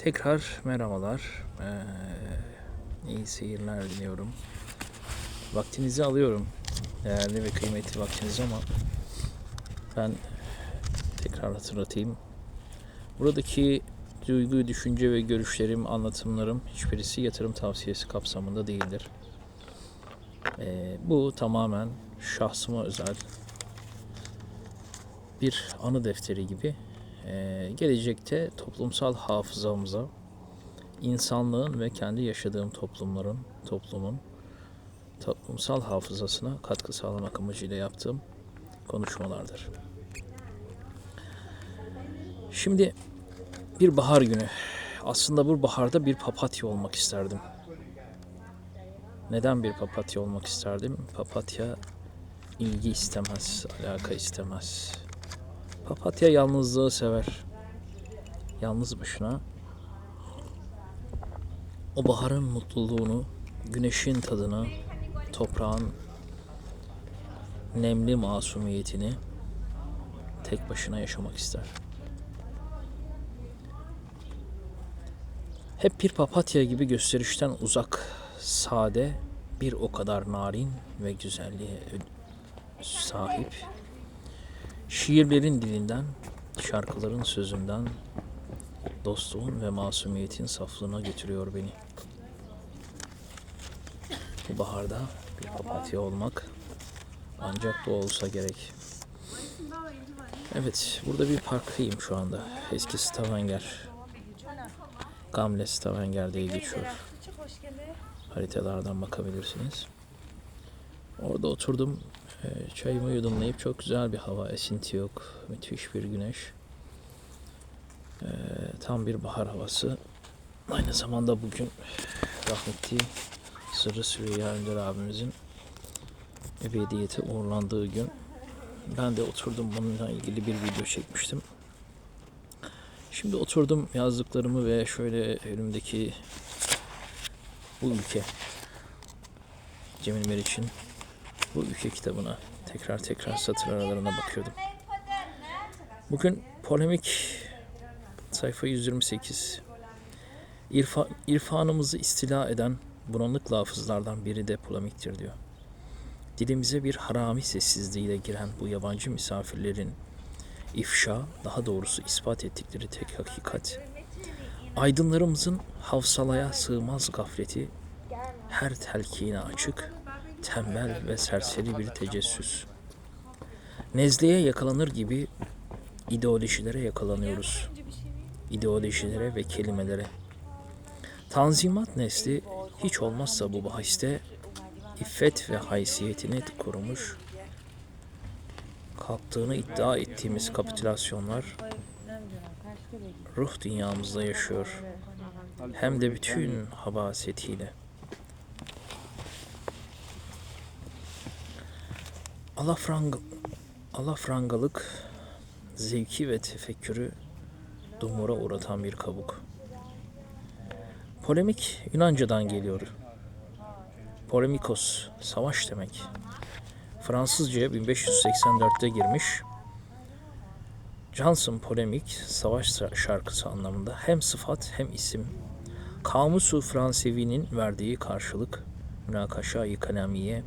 Tekrar merhabalar. Ee, iyi seyirler diliyorum. Vaktinizi alıyorum. Değerli ve kıymetli vaktiniz ama ben tekrar hatırlatayım. Buradaki duygu, düşünce ve görüşlerim, anlatımlarım hiçbirisi yatırım tavsiyesi kapsamında değildir. Ee, bu tamamen şahsıma özel bir anı defteri gibi ee, gelecekte toplumsal hafızamıza, insanlığın ve kendi yaşadığım toplumların, toplumun toplumsal hafızasına katkı sağlamak amacıyla yaptığım konuşmalardır. Şimdi bir bahar günü. Aslında bu baharda bir papatya olmak isterdim. Neden bir papatya olmak isterdim? Papatya ilgi istemez, alaka istemez. Papatya yalnızlığı sever. Yalnız başına o baharın mutluluğunu, güneşin tadını, toprağın nemli masumiyetini tek başına yaşamak ister. Hep bir papatya gibi gösterişten uzak, sade, bir o kadar narin ve güzelliğe sahip Şiirlerin dilinden, şarkıların sözünden, dostluğun ve masumiyetin saflığına götürüyor beni. Bu baharda bir papatya olmak ancak bu olsa gerek. Evet, burada bir parktayım şu anda. Eski Stavanger. Gamle Stavanger diye geçiyor. Haritalardan bakabilirsiniz. Orada oturdum. Ee, Çayımı yudumlayıp çok güzel bir hava, esinti yok. Müthiş bir güneş. Ee, tam bir bahar havası. Aynı zamanda bugün rahmetli Sırrı Süreyya Önder abimizin ebediyete uğurlandığı gün. Ben de oturdum bununla ilgili bir video çekmiştim. Şimdi oturdum yazdıklarımı ve şöyle önümdeki bu ülke Cemil Meriç'in bu ülke kitabına tekrar tekrar satır aralarına bakıyordum. Bugün polemik sayfa 128. İrfa, irfanımızı istila eden bulanık lafızlardan biri de polemiktir diyor. Dilimize bir harami sessizliğiyle giren bu yabancı misafirlerin ifşa, daha doğrusu ispat ettikleri tek hakikat, aydınlarımızın havsalaya sığmaz gafleti, her telkine açık, tembel ve serseri bir tecessüs. Nezleye yakalanır gibi ideolojilere yakalanıyoruz. İdeolojilere ve kelimelere. Tanzimat nesli hiç olmazsa bu bahiste iffet ve haysiyetini korumuş, kalktığını iddia ettiğimiz kapitülasyonlar ruh dünyamızda yaşıyor. Hem de bütün habasetiyle. Alafrang alafrangalık zevki ve tefekkürü dumura uğratan bir kabuk. Polemik Yunanca'dan geliyor. Polemikos, savaş demek. Fransızca'ya 1584'te girmiş. Johnson polemik, savaş şarkısı anlamında hem sıfat hem isim. Kamusu Fransevi'nin verdiği karşılık, münakaşa-i kalamiye,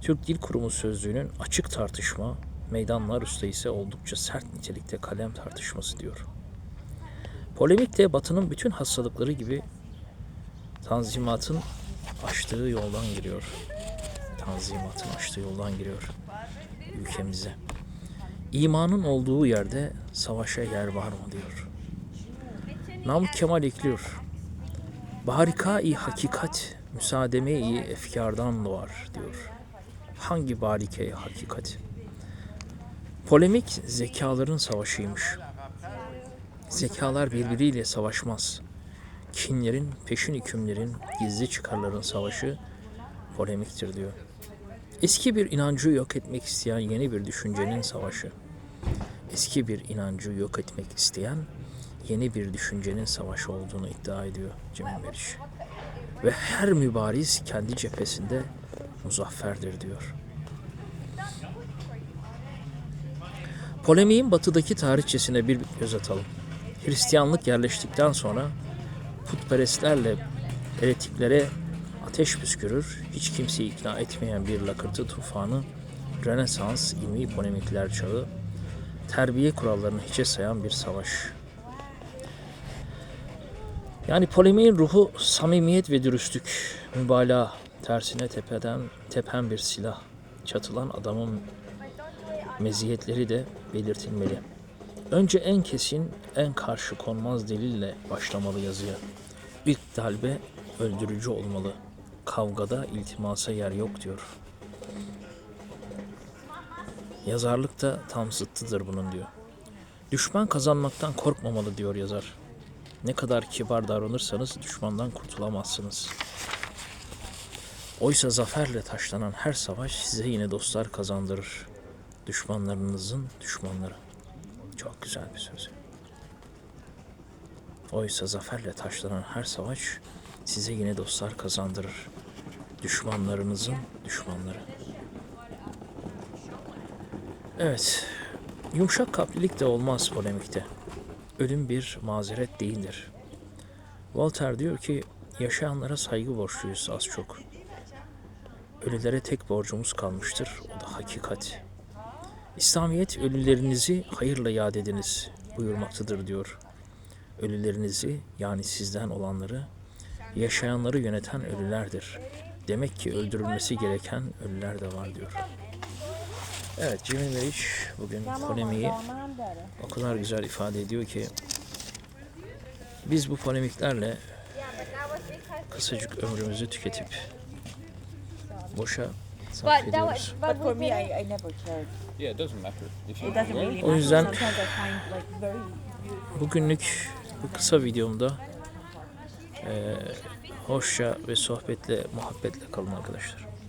Türk Dil Kurumu sözlüğünün açık tartışma, meydanlar üstte ise oldukça sert nitelikte kalem tartışması diyor. Polemik de Batı'nın bütün hastalıkları gibi Tanzimat'ın açtığı yoldan giriyor. Tanzimat'ın açtığı yoldan giriyor ülkemize. İmanın olduğu yerde savaşa yer var mı diyor. Namık Kemal ekliyor. Barika-i hakikat müsaademe-i efkardan doğar diyor. Hangi barike hakikat? Polemik zekaların savaşıymış. Zekalar birbiriyle savaşmaz. Kinlerin, peşin hükümlerin, gizli çıkarların savaşı polemiktir diyor. Eski bir inancı yok etmek isteyen yeni bir düşüncenin savaşı. Eski bir inancı yok etmek isteyen yeni bir düşüncenin savaşı olduğunu iddia ediyor Cemil Meriç. Ve her mübariz kendi cephesinde muzafferdir diyor. Polemiğin batıdaki tarihçesine bir göz atalım. Hristiyanlık yerleştikten sonra putperestlerle eretiklere ateş püskürür, hiç kimseyi ikna etmeyen bir lakırtı tufanı, Rönesans, ilmi polemikler çağı, terbiye kurallarını hiçe sayan bir savaş. Yani polemiğin ruhu samimiyet ve dürüstlük, mübalağa, tersine tepeden tepen bir silah, çatılan adamın meziyetleri de belirtilmeli. Önce en kesin, en karşı konmaz delille başlamalı yazıya. İlk dalbe öldürücü olmalı. Kavgada iltimasa yer yok diyor. Yazarlık da tam zıttıdır bunun diyor. Düşman kazanmaktan korkmamalı diyor yazar. Ne kadar kibar davranırsanız düşmandan kurtulamazsınız. Oysa zaferle taşlanan her savaş size yine dostlar kazandırır. Düşmanlarınızın düşmanları. Çok güzel bir söz. Oysa zaferle taşlanan her savaş size yine dostlar kazandırır. Düşmanlarınızın düşmanları. Evet, yumuşak kalplilik de olmaz polemikte. Ölüm bir mazeret değildir. Voltaire diyor ki, yaşayanlara saygı borçluyuz az çok. Ölülere tek borcumuz kalmıştır, o da hakikat. İslamiyet ölülerinizi hayırla yad ediniz buyurmaktadır diyor. Ölülerinizi yani sizden olanları yaşayanları yöneten ölülerdir. Demek ki öldürülmesi gereken ölüler de var diyor. Evet Cemil Meriç bugün polemiği o kadar güzel ifade ediyor ki biz bu polemiklerle kısacık ömrümüzü tüketip boşa sarf ediyoruz. O matter. yüzden-. Bugünlük bu kısa videomda eee hoşça ve sohbetle, muhabbetle kalın arkadaşlar.